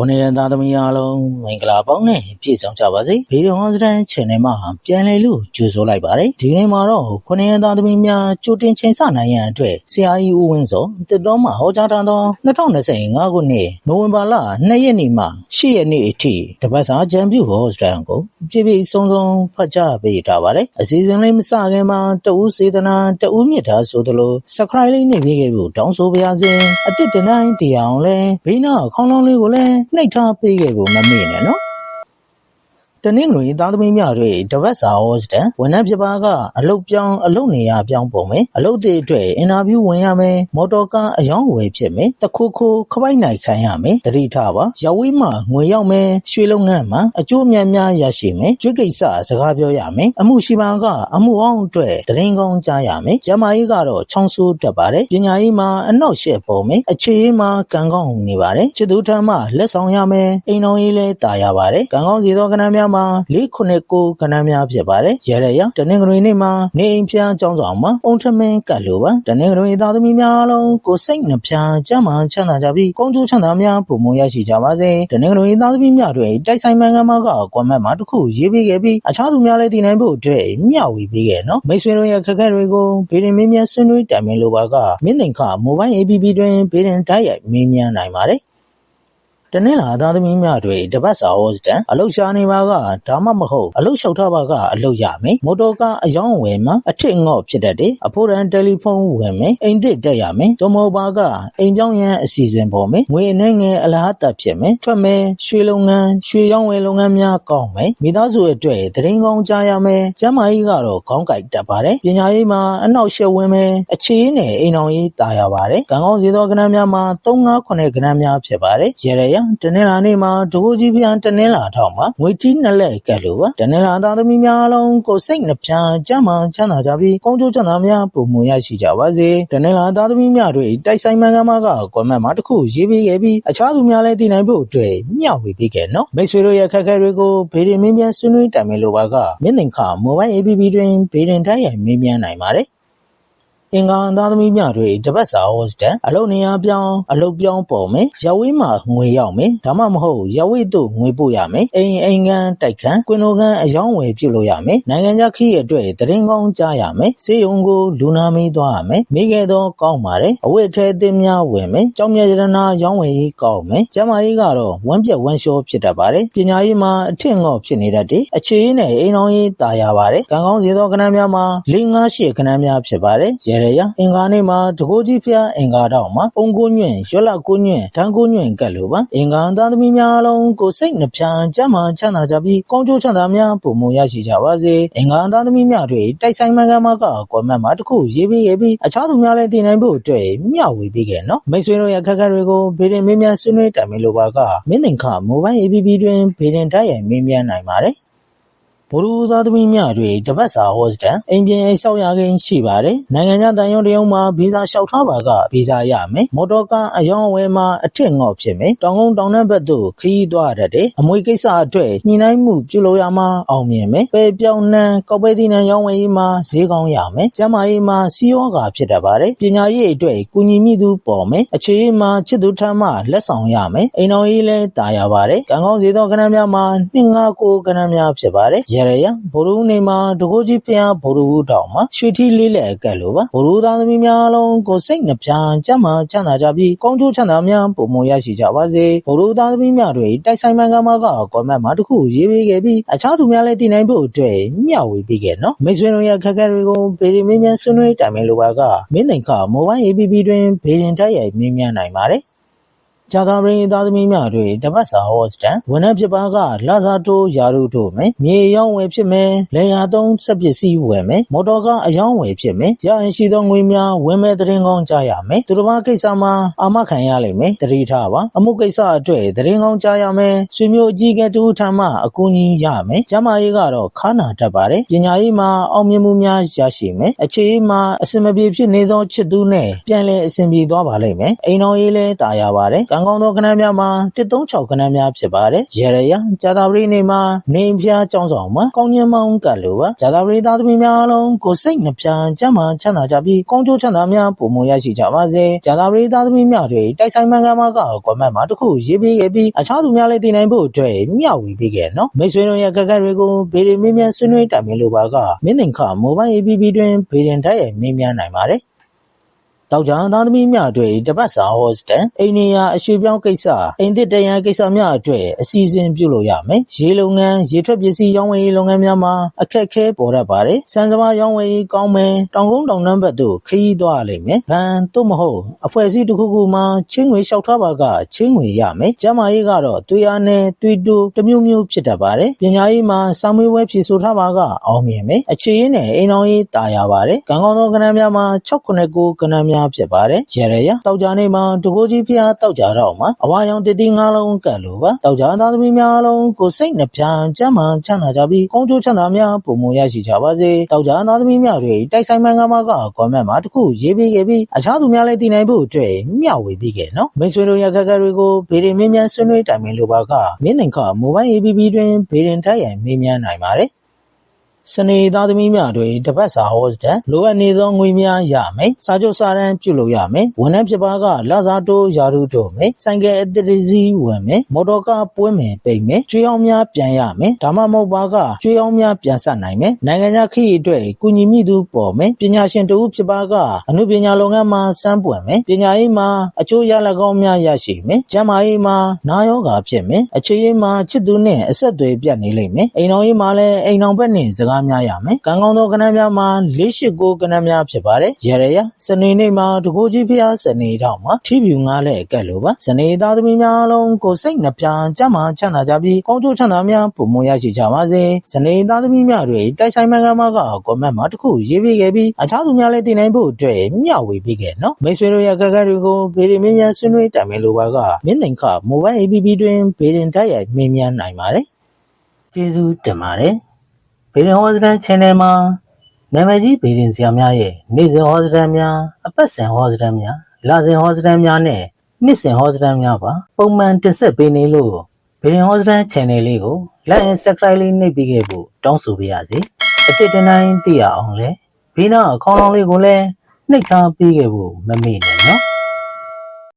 ခုနှစ်ရက်သားသမီးအားလုံးမင်္ဂလာပေါင်းနဲ့ပြည့်စုံကြပါစေဗီဒီယိုဟောစတန် channel မှာပြန်လည်လို့ကြိုဆိုလိုက်ပါတယ်ဒီနေ့မှာတော့ခုနှစ်ရက်သားသမီးများကြိုတင်ချိန်ဆနိုင်ရန်အတွက်ဆရာကြီးဦးဝင်းစောတစ်တော်မှာဟောကြားထားသော2025ခုနှစ်နိုဝင်ဘာလ2ရက်နေ့မှ10ရက်နေ့အထိတပတ်စာကြံပြုဟောစတန်ကိုပြည့်ပြည့်စုံစုံဖတ်ကြားပေးထားပါတယ်အစီအစဉ်လေးမစခင်မှာတဦးစေတနာတဦးမြတ်တာဆိုသလို subscribe လေးနှိပ်ပေးခဲ့ဖို့တောင်းဆိုပါရစေအတစ်တနိုင်တရားအောင်လဲဘေးနာခေါင်းလုံးလေးကိုလည်းနှိပ်ထားပေးခဲ့ဖို့မမေ့နဲ့နော်တ နင်္ဂနွေသားသမီးများတွေတပတ်စာဟောစတန်ဝန်ထမ်းဖြစ်ပါကအလုတ်ပြောင်းအလုတ်နေရပြောင်းပုံမယ်အလုတ်တွေအတွက်အင်တာဗျူးဝင်ရမယ်မော်တော်ကားအယောင်းဝယ်ဖြစ်မယ်တခုခုခပိုက်နိုင်ခံရမယ်တတိထားပါရဝေးမှငွေရောက်မယ်ရွှေလုပ်ငန်းမှာအကျိုးအများများရရှိမယ်ကျွေးကိစ္စစကားပြောရမယ်အမှုရှိပါကအမှုအောင်အတွက်တရင်ကောင်းကြားရမယ်ကျမကြီးကတော့ချောင်းဆိုးတက်ပါတယ်ပညာရေးမှာအနောက်ရှက်ပုံမယ်အခြေရေးမှာကံကောင်းနေပါတယ်ချစ်သူထမ်းမှလက်ဆောင်ရမယ်အိမ်တော်ရေးလဲတာရပါတယ်ကံကောင်းစီသောကဏ္ဍများမှာ၄ခုနှစ်ကိုကဏ္ဍများဖြစ်ပါတယ်ရဲရရတနင်္ဂနွေနေ့မှာနေအိမ်ဖျားကျောင်းဆောင်မှာအုံထမင်းကတ်လိုပါတနင်္ဂနွေသားသမီးများအားလုံးကိုစိတ်နှဖျားကြမ်းမှချမ်းသာကြပြီးကောင်းကျိုးချမ်းသာများပုံမရရှိကြပါစေတနင်္ဂနွေသားသမီးများတွေတိုက်ဆိုင်မှန်ကန်မှာကကွန်မန့်မှာတစ်ခုရေးပေးခဲ့ပြီးအခြားသူများလည်းတည်နိုင်ဖို့အတွက်မျှဝေပေးခဲ့နော်မိတ်ဆွေတို့ရဲ့ခက်ခဲတွေကိုဗီဒီမင်းများဆွေးနွေးတိုင်ပင်လိုပါကမင်းသိင်ခမိုဘိုင်း APP တွင်ဗီဒီတိုက်ရိုက်မေးမြန်းနိုင်ပါတယ် တနင်္လာသားသမီးများတွေတပတ်စာဟောစတန်အလုတ်ရှာနေပါကဒါမှမဟုတ်အလုတ်လျှောက်ထားပါကအလုတ်ရမယ်မော်တော်ကားအယောင်းဝယ်မှာအထစ်ငေါ့ဖြစ်တတ်တယ်အဖိုးရန်တယ်လီဖုန်းဝယ်မယ်အိမ်သစ်တက်ရမယ်ဒမောပါကအိမ်ပြောင်းရန်အစီအစဉ်ပေါ်မယ်ငွေအနေငယ်အလားတက်ဖြစ်မယ်ထွက်မယ်ရွှေလုပ်ငန်းရွှေရောင်းဝယ်လုပ်ငန်းများကောင်းမယ်မိသားစုအတွက်တရင်ကောင်းကြားရမယ်ကျမ်းမာရေးကတော့ခေါင်းကိုက်တက်ပါတယ်ပညာရေးမှာအနောက်ရှက်ဝင်မယ်အခြေရေးနဲ့အိမ်တော်ရေးတာရပါတယ်ကံကောင်းစီသောကဏ္ဍများမှာ3 5 9ကဏ္ဍများဖြစ်ပါတယ်ရေရရတနင်္လာနေ့မှာဒကိုကြီးဖျားတနင်္လာထောက်မှာငွေကြီးနှစ်လက်ကက်လိုပါတနင်္လာသားသမီးများလုံးကိုစိတ်နှဖျားကြမ်းမှချမ်းသာကြပြီးကောင်းကျိုးချမ်းသာများပုံမရရှိကြပါစေတနင်္လာသားသမီးများတွေတိုက်ဆိုင်မှန်ကန်မှာကကွန်မန့်မှာတစ်ခုရေးပေးခဲ့ပြီးအခြားသူများလည်းတည်နိုင်ဖို့အတွက်မျှဝေပေးခဲ့နော်မိတ်ဆွေတို့ရဲ့ခက်ခဲတွေကိုဗေဒင်မင်းများဆွေးနွေးတိုင်ပင်လိုပါကမင်းသင်္ခမိုဘိုင်း APP တွင်ဗေဒင်တိုင်းရိုင်မေးမြန်းနိုင်ပါတယ် အင်္ဂါသားသမီးများတွေတပတ်စာဟောစတန်အလုတ်နေရာပြောင်းအလုတ်ပြောင်းပေါ်မယ်ရဝေးမှာငွေရောက်မယ်ဒါမှမဟုတ်ရဝေးတို့ငွေပို့ရမယ်အိမ်အိမ်ကန်တိုက်ခန်းကွင်လိုကန်အယောင်းဝယ်ပြုတ်လို့ရမယ်နိုင်ငံခြားခီးရဲ့အတွက်တရင်ကောင်းကြားရမယ်စေယုံကိုလူနာမီးသွားရမယ်မိခဲ့တော့ကောင်းပါတယ်အဝတ်ထဲအသင်းများဝင်မယ်ကြောင်မြရတနာရောင်းဝယ်ရေးကောင်းမယ်ကျမကြီးကတော့ဝမ်းပြက်ဝမ်းလျှောဖြစ်တတ်ပါတယ်ပညာရေးမှာအထင်ငေါ့ဖြစ်နေတတ်တယ်အခြေရေးနဲ့အိမ်တော်ရေးတာယာပါတယ်ကံကောင်းစေသောကဏ္ဍများမှာ၄၅၈ကဏ္ဍများဖြစ်ပါတယ်ရေရရအင်္ဂါနေ့မှာတကိုးကြီးဖျားအင်္ဂါတော့မှာပုံကိုညွန့်ရွက်လက်ကိုညွန့်တန်းကိုညွန့်ကတ်လိုပါအင်္ဂါသားသမီးများလုံးကိုစိတ်နှဖျားကြမ်းမှချမ်းသာကြပြီးကောင်းကျိုးချမ်းသာများပုံမရရှိကြပါစေအင်္ဂါသားသမီးများတွေတိုက်ဆိုင်မှန်ကန်မှာကကွန်မန့်မှာတစ်ခုရေးပေးခဲ့ပြီးအခြားသူများလည်းတည်နိုင်ဖို့အတွက်မျှဝေပေးခဲ့နော်မိတ်ဆွေတို့ရဲ့ခက်ခဲတွေကိုဗေဒင်မင်းများဆွေးနွေးတိုင်ပင်လိုပါကမင်းသင်္ခမိုဘိုင်း APP တွင်ဗေဒင်တိုက်ရိုက်မေးမြန်းနိုင်ပါတယ် ဗိုလ်ရူသားသမီးများတွေတပတ်စာဟောစတန်အိမ်ပြင်အိမ်ဆောက်ရခင်ရှိပါတယ်နိုင်ငံခြားတန်ရုံတရုံမှာဗီဇာလျှောက်ထားပါကဗီဇာရမယ်မော်တော်ကားအယောင်းအဝယ်မှာအထစ်ငေါ့ဖြစ်မယ်တောင်ကုန်းတောင်နှံဘက်သို့ခရီးသွားရတဲ့အမွေကိစ္စအတွက်ညှိနှိုင်းမှုပြုလုပ်ရမှာအောင်မြင်မယ်ပဲပြောင်းနှံကောက်ပဲသီးနှံရောင်းဝယ်ရေးမှာဈေးကောင်းရမယ်ကျန်းမာရေးမှာစီးရောဂါဖြစ်တတ်ပါတယ်ပညာရေးအတွက်ကုညီမိသူပေါ်မယ်အခြေရေးမှာချစ်သူထမ်းမှလက်ဆောင်ရမယ်အိမ်တော်ရေးလည်းတာရပါတယ်ကံကောင်းစေသောကဏ္ဍများမှာနှစ်ငါကိုကဏ္ဍများဖြစ်ပါတယ်ရရရဗိုလ်ရူနေမှာတကိုးကြီးဖျားဗိုလ်ရူတောင်မှာရွှေထီးလေးလက်ကက်လိုပါဗိုလ်ရူသားသမီးများလုံးကိုစိတ်နှပြကြမ်းမှချမ်းသာကြပြီးကောင်းကျိုးချမ်းသာများပုံမရရှိကြပါစေဗိုလ်ရူသားသမီးများတွေတိုက်ဆိုင်မှန်ကမှာကကွန်မန့်မှာတစ်ခုရေးပေးခဲ့ပြီးအခြားသူများလည်းတည်နိုင်ဖို့အတွက်မျှဝေပေးခဲ့နော်မိတ်ဆွေတို့ရဲ့ခက်ခဲတွေကိုဗေဒီမင်းများဆွေးနွေးတိုင်ပင်လိုပါကမင်းသိင်ခမိုဘိုင်း APP တွင်ဗေဒင်တိုက်ရိုက်မင်းများနိုင်ပါတယ် ကြာသာပရင်သားသမီးများတွေတပတ်စာဟောစတန်ဝန်ထမ်းဖြစ်ပါကလာစာတိုးယာရုတို့မယ်မြေရောင်းဝယ်ဖြစ်မယ်လေယာသုံးစက်ပစ္စည်းဝယ်မယ်မော်တော်ကားအယောင်းဝယ်ဖြစ်မယ်ရရင်ရှိသောငွေများဝင်မဲ့တရင်ကောင်းကြရမယ်သူတစ်ပါးကိစ္စမှာအာမခံရလိမ့်မယ်တတိထားပါအမှုကိစ္စအတွက်တရင်ကောင်းကြရမယ်ဆွေမျိုးအကြီးကတူထမ်းမှအကူအညီရမယ်ကျမရေးကတော့ခါနာတတ်ပါတယ်ပညာရေးမှာအောင်မြင်မှုများရရှိမယ်အခြေရေးမှာအစင်မပြေဖြစ်နေသောချစ်သူနဲ့ပြန်လည်အဆင်ပြေသွားပါလိမ့်မယ်အိမ်တော်ရေးလည်းတာယာပါတယ်ကံံကောင်းသောကဏ္ဍများမှာ136ကဏ္ဍများဖြစ်ပါတယ်ရေရရဇာတာပရိနေမှာနေဖျားကျောင်းဆောင်မှာကောင်းကျင်းမောင်းကတ်လိုပါဇာတာပရိသားသမီးများအလုံးကိုယ်စိတ်နှပြချမ်းသာချမ်းသာကြပြီးကောင်းကျိုးချမ်းသာများပုံမရရှိကြပါစေဇာတာပရိသားသမီးများတွေတိုက်ဆိုင်မှန်ကန်မှာကကွန်မန့်မှာတစ်ခုရေးပေးခဲ့ပြီးအခြားသူများလည်းသိနိုင်ဖို့အတွက်မျှဝေပေးခဲ့နော်မိတ်ဆွေတို့ရဲ့ကက်ကက်တွေကိုဗေဒီမင်းမြန်ဆွေးနွေးတိုင်ပင်လိုပါကမင်းသင်္ခမိုဘိုင်း APP တွင်ဗေဒင်တိုက်ရိုက်မင်းမြန်နိုင်ပါတယ် တောက်ကြံသားသမီးများအတွက်တပတ်စာဟောစတန်အိန္ဒိယအရွှေပြောင်းကိစ္စအိမ်သစ်တရန်ကိစ္စများအတွက်အစီအစဉ်ပြုလုပ်ရမယ်။ရေလုပ်ငန်းရေထွက်ပစ္စည်းရောင်းဝယ်ရေးလုပ်ငန်းများမှာအခက်အခဲပေါ်တတ်ပါတယ်။စံစဘာရောင်းဝယ်ရေးကောင်းမယ်တောင်ကုန်းတောင်နှမ်းဘက်သို့ခရီးသွားရလိမ့်မယ်။ဘန်သို့မဟုတ်အဖွဲ့အစည်းတစ်ခုခုမှာချင်းငွေလျှောက်ထားပါကချင်းငွေရမယ်။ကျမရေးကတော့သွေးအားနဲ့သွေးတိုးတစ်မျိုးမျိုးဖြစ်တတ်ပါတယ်။ပညာရေးမှာစာမွေးဝဲဖြည့်ဆို့ထားပါကအောင်မြင်မယ်။အခြေရင်းနဲ့အိမ်အောင်ရေးတာယာပါတယ်။ကံကောင်းသောကဏ္ဍများမှာ6-9ကဏ္ဍများဖြစ်ပါတယ်။ရရရတောက်ကြနေမှာတကိုးကြီးဖျားတောက်ကြတော့မှာအဝါရောင်တည်တည်ငါးလုံးကတ်လို့ပါတောက်ကြသားသမီးများအလုံးကိုစိတ်နှပြချမ်းမှချမ်းသာကြပြီးကောင်းကျိုးချမ်းသာများပုံမရရှိကြပါစေတောက်ကြသားသမီးများတွေတိုက်ဆိုင်မှန်ကမှာကကွန်မန့်မှာတစ်ခုရေးပေးခဲ့ပြီးအခြားသူများလည်းသိနိုင်ဖို့အတွက်မျှဝေပေးခဲ့နော်မိတ်ဆွေတို့ရခက်ခက်တွေကိုဗေဒင်မင်းများဆွေးနွေးတိုင်ပင်လိုပါကမင်းသင်္ခမိုဘိုင်း APP တွင်ဗေဒင်ထိုက်ရန်မေးမြန်းနိုင်ပါတယ် စနေသားသမီးများတွေတပတ်စာဟောစတဲ့လိုအပ်နေသောငွေများရမယ်။စာချုပ်စာတမ်းပြုလုပ်ရမယ်။ဝန်ထမ်းဖြစ်ပါကလစားတိုးယာရုတို့မယ်။ဆိုင်ကယ်အသစ်တစ်စီးဝင်မယ်။မော်တော်ကားပွင့်မယ်ပိတ်မယ်။ကျွေးအောင်များပြန်ရမယ်။ဒါမှမဟုတ်ပါကကျွေးအောင်များပြန်ဆက်နိုင်မယ်။နိုင်ငံခြားခရီးအတွက်ကုညီမိသူပေါ်မယ်။ပညာရှင်တို့ဖြစ်ပါကအမှုပညာလုပ်ငန်းမှာစမ်းပွင့်မယ်။ပညာရေးမှာအကျိုးရလဒ်ကောင်းများရရှိမယ်။ကျန်းမာရေးမှာနာယောဂါဖြစ်မယ်။အခြေရေးမှာချစ်သူနဲ့အဆက်အသွယ်ပြတ်နေလိမ့်မယ်။အိမ်တော်ရေးမှာလည်းအိမ်တော်ဘက်နဲ့စကားများရမယ်။ကံကောင်းသောကဏ္ဍများမှာ၄၈၉ကဏ္ဍများဖြစ်ပါတယ်။ရရရစနေနေ့မှာတကိုးကြီးဖျားစနေတောင်မှာထီဖြူငားလည်းအကက်လိုပါ။စနေသားသမီးများအလုံးကိုစိတ်နှပြကြမ်းမှချမ်းသာကြပြီးကောင်းကျိုးချမ်းသာများပုံမရရှိကြပါစေ။စနေသားသမီးများတွေတိုက်ဆိုင်မှန်ကန်မှာကကွန်မန့်မှာတစ်ခုရေးပေးခဲ့ပြီးအခြားသူများလည်းသိနိုင်ဖို့အတွက်မျှဝေပေးခဲ့နော်။မိတ်ဆွေတို့ရဲ့ကက်ကက်တွေကိုဗေဒီမင်းများဆွေးနွေးတိုင်ပင်လိုပါကမင်းသင်္ခမိုဘိုင်း APP တွင်ဗေဒင်တိုက်ရိုက်မင်းများနိုင်ပါတယ်။ကျေးဇူးတင်ပါတယ်။ ဘေဒင်ဟောစတန် channel မှာနာမည်ကြီးဘေဒင်ဆရာများရဲ့နေ့စဉ်ဟောစတန်များအပတ်စဉ်ဟောစတန်များလစဉ်ဟောစတန်များနဲ့နှစ်စဉ်ဟောစတန်များပါပုံမှန်တင်ဆက်ပေးနေလို့ဘေဒင်ဟောစတန် channel လေးကို like and subscribe လေးနှိပ်ပေးခဲ့ဖို့တောင်းဆိုပါရစေအတစ်တနိုင်သိရအောင်လဲဘေးနာအကောင့်လေးကိုလည်းနှိပ်ထားပေးခဲ့ဖို့မမေ့နဲ့နော်